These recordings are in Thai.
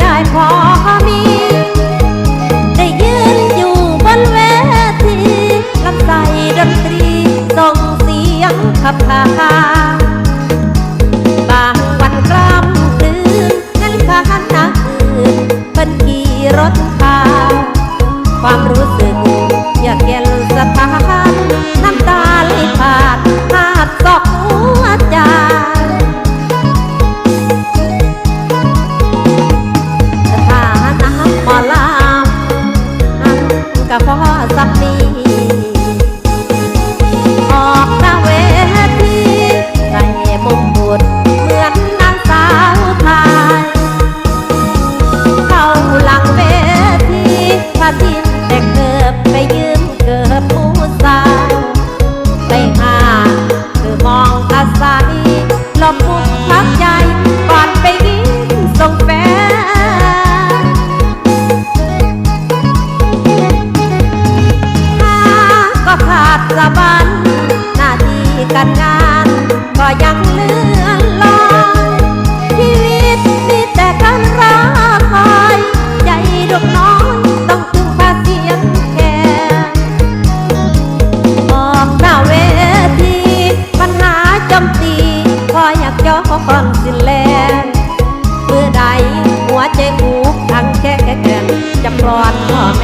ได้พอมี ได้ยืนอยู่บนเวทีลำใส่ดนตรีส่งเสียงขับขานบางวันกล้ำคืนงั้นข้านักคืนเป็นขี่รถพาความรู้สึกอยากเย็นสถานน้ำตาไหลผาน จะปลอดพ่อแม่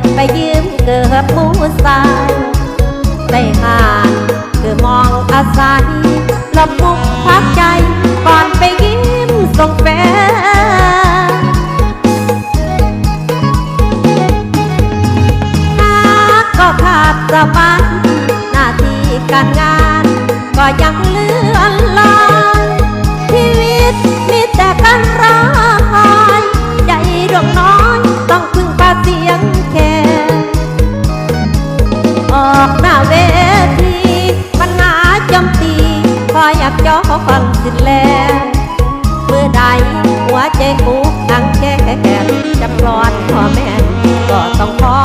เกิบไปยืมเกิบมูสายได้หานคือมองอาศัยหลบมุมพักใจ ก่อนไปยิ้มส่งแฟนหากก็ขาดสะบันหน้าที่การงาน ก็ยังเลื่อนลอยชีวิตมีแต่การรอ แล้วเมื่อใดหัวใจกูตั้งแก่จะปลอดพ่อแม่ก็ต้องขอ